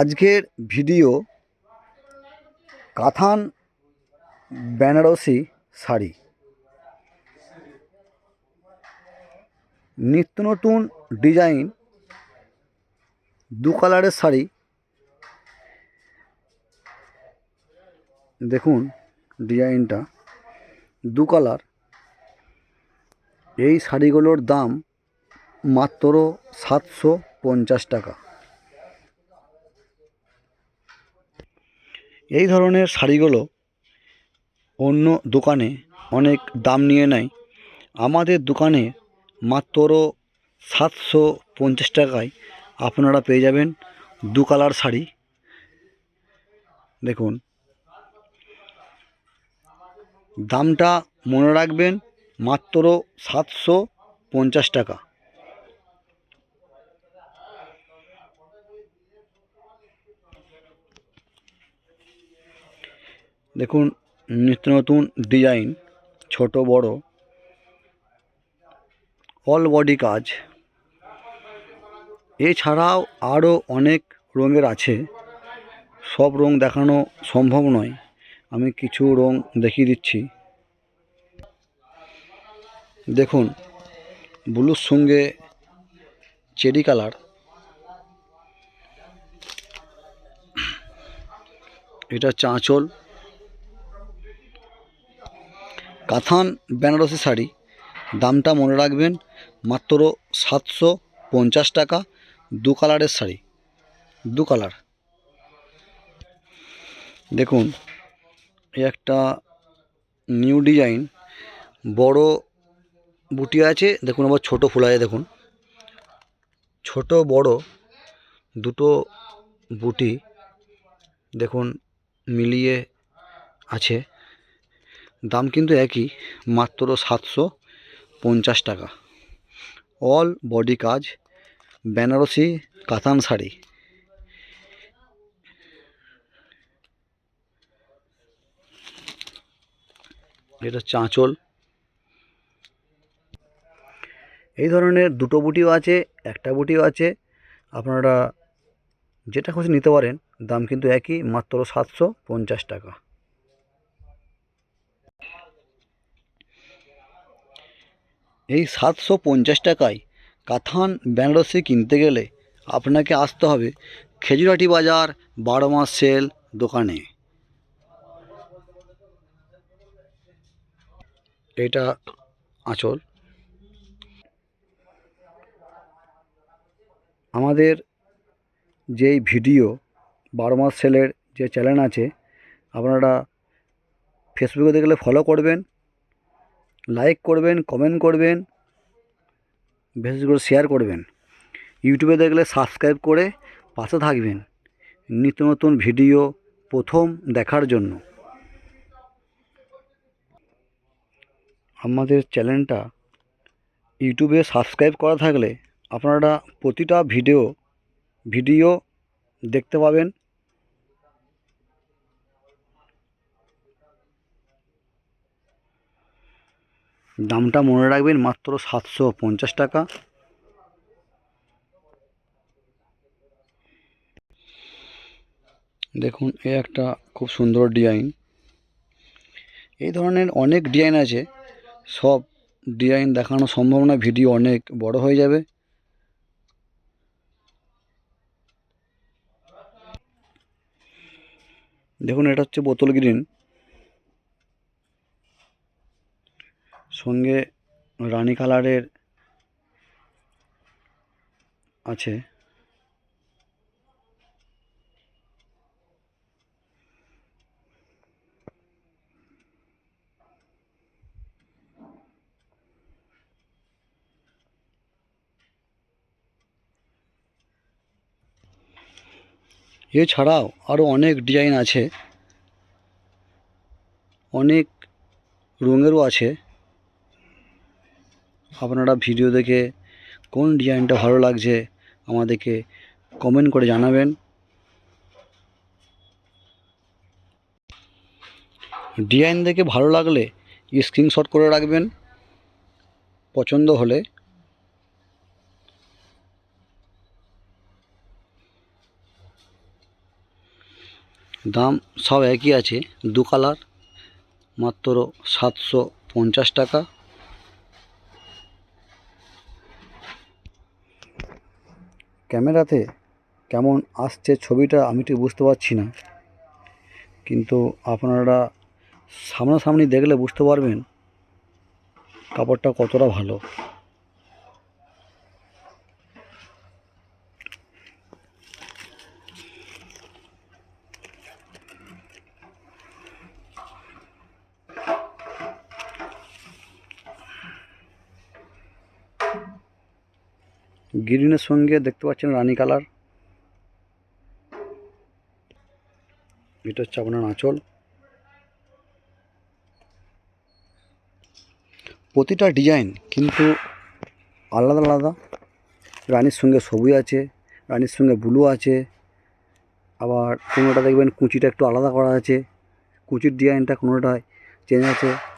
আজকের ভিডিও কাথান বেনারসি শাড়ি। নিত্য নতুন ডিজাইন দু কালারের শাড়ি। দেখুন ডিজাইনটা, দু কালার। এই শাড়িগুলোর দাম মাত্র সাতশো পঞ্চাশ টাকা। এই ধরনের শাড়িগুলো অন্য দোকানে অনেক দাম নিয়ে নেয়। আমাদের দোকানে মাত্র সাতশো পঞ্চাশ টাকায় আপনারা পেয়ে যাবেন দু কালার শাড়ি। দেখুন। দামটা মনে রাখবেন মাত্র সাতশো পঞ্চাশ টাকা। দেখুন, নিত্য নতুন ডিজাইন, ছোট, বড় অল বডি কাজ। এছাড়াও আরও অনেক রঙের আছে। সব রং দেখানো সম্ভব নয়। আমি কিছু রং দেখিয়ে দিচ্ছি। দেখুন ব্লুর সঙ্গে চেরি কালার এটা চাঁচল। কাথান বেনারসি শাড়ি। দামটা মনে রাখবেন মাত্র সাতশো পঞ্চাশ টাকা, দু কালারের শাড়ি। দু কালার। দেখুন একটা নিউ ডিজাইন। বড় বুটি আছে, দেখুন আবার ছোট ফুল আছে, দেখুন। ছোট, বড়, দুটো বুটি, দেখুন মিলিয়ে আছে। দাম কিন্তু একই, মাত্র সাতশো পঞ্চাশ টাকা। অল বডি কাজ, বেনারসি কাতান শাড়ি। এটা চাঁচল। এই ধরনের দুটো বুটিও আছে, একটা বুটিও আছে। আপনারা যেটা খুশি নিতে পারেন, দাম কিন্তু একই, মাত্র সাতশো পঞ্চাশ টাকা। এই সাতশো পঞ্চাশ টাকায় কাথান বেনারসি কিনতে গেলে আপনাকে আসতে হবে খেজুরাটি বাজার বারো মাস সেল দোকানে। এটা আঁচল। আমাদের যেই ভিডিও বারো মাস সেলের যে চ্যানেল আছে, আপনারা ফেসবুকে দেখলে ফলো করবেন। লাইক করবেন কমেন্ট করবেন বিশেষ করে শেয়ার করবেন। ইউটিউবে দেখলে সাবস্ক্রাইব করে পাশে থাকবেন। নিত্য নতুন ভিডিও প্রথম দেখার জন্য। আমাদের চ্যানেলটা ইউটিউবে সাবস্ক্রাইব করা থাকলে আপনারা প্রতিটা ভিডিও ভিডিও দেখতে পাবেন। দামটা মনে রাখবেন মাত্র সাতশো পঞ্চাশ টাকা। দেখুন, এ একটা খুব সুন্দর ডিজাইন এই ধরনের অনেক ডিজাইন আছে। সব ডিজাইন দেখানো সম্ভব না ভিডিও অনেক বড় হয়ে যাবে। দেখুন, এটা হচ্ছে বোতল গ্রিন সঙ্গে রানী কালারের আছে। এছাড়াও আরও অনেক ডিজাইন আছে। অনেক রঙেরও আছে। আপনারা ভিডিও দেখে কোন ডিজাইনটা ভালো লাগছে আমাদেরকে কমেন্ট করে জানাবেন। ডিজাইন দেখে ভালো লাগলে স্ক্রিনশট করে রাখবেন, পছন্দ হলে। দাম সব একই আছে, দু কালার, মাত্র সাতশো পঞ্চাশ টাকা। ক্যামেরাতে কেমন আসছে ছবিটা আমি ঠিক বুঝতে পারছি না। কিন্তু আপনারা সামনাসামনি দেখলে বুঝতে পারবেন, কাপড়টা কতটা ভালো। গ্রিনের সঙ্গে দেখতে পাচ্ছেন রানি কালার। এটা হচ্ছে আপনার আঁচল। প্রতিটা ডিজাইন কিন্তু আলাদা আলাদা। রানীর সঙ্গে সবুজ আছে, রানীর সঙ্গে ব্লু আছে। আবার কোনোটা দেখবেন কুচিটা একটু আলাদা করা আছে। কুচির ডিজাইনটা কোনোটায় চেঞ্জ আছে।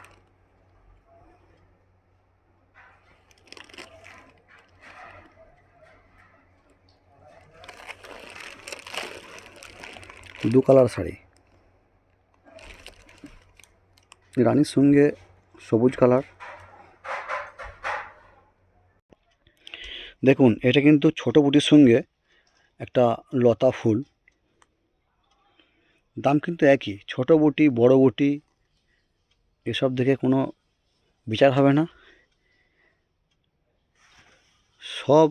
দু কালার শাড়ি। রানীর সঙ্গে সবুজ কালার। দেখুন, এটা কিন্তু ছোট বুটির সঙ্গে একটা লতা ফুল। দাম কিন্তু একই, ছোট বুটি, বড় বুটি, এসব দেখে কোনো বিচার হবে না। সব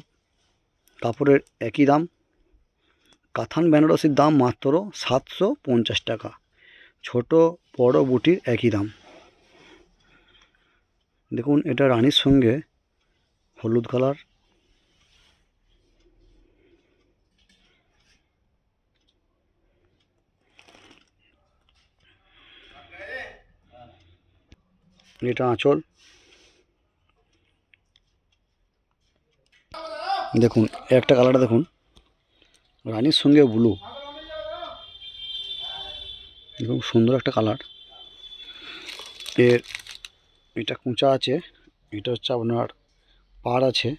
কাপড়ের একই দাম। কাথান বেনারসির দাম মাত্র সাতশো পঞ্চাশ টাকা। ছোট, বড় বুটির একই দাম। দেখুন, এটা রানীর সঙ্গে হলুদ কালার। এটা আঁচল। দেখুন, একটা কালারটা দেখুন। রানীর সঙ্গে ব্লু খুব সুন্দর একটা কালারের এটা কুঁচা আছে, এটা হচ্ছে আপনার পাড় আছে,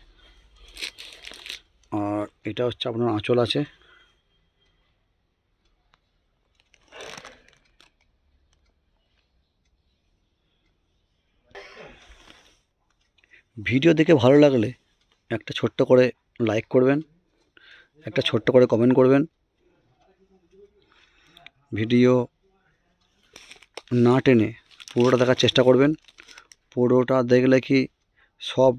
আর এটা হচ্ছে আপনার আঁচল আছে। ভিডিও দেখে ভালো লাগলে একটা ছোট্ট করে লাইক করবেন। একটা ছোট্ট করে কমেন্ট করবেন। ভিডিও না টেনে পুরোটা দেখার চেষ্টা করবেন। পুরোটা দেখলে কি সব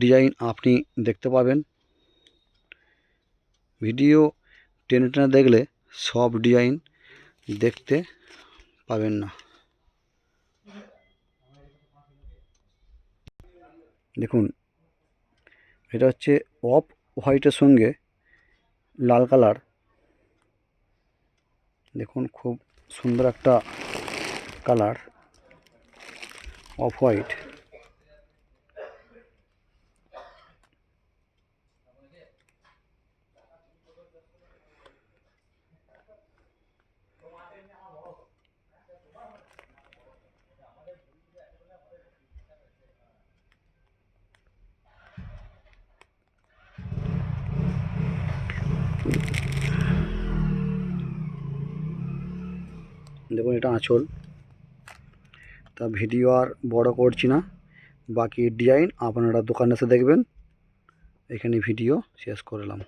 ডিজাইন আপনি দেখতে পাবেন। ভিডিও টেনে টেনে দেখলে সব ডিজাইন দেখতে পাবেন না। দেখুন, এটা হচ্ছে অফ হোয়াইটের সঙ্গে লাল কালার। দেখুন খুব সুন্দর একটা কালার অফ হোয়াইট। দেখুন এটা আঁচল। তা ভিডিও আর বড় করছি না। বাকি ডিজাইন আপনারা দোকানে এসে দেখবেন। এখানে ভিডিও শেষ করলাম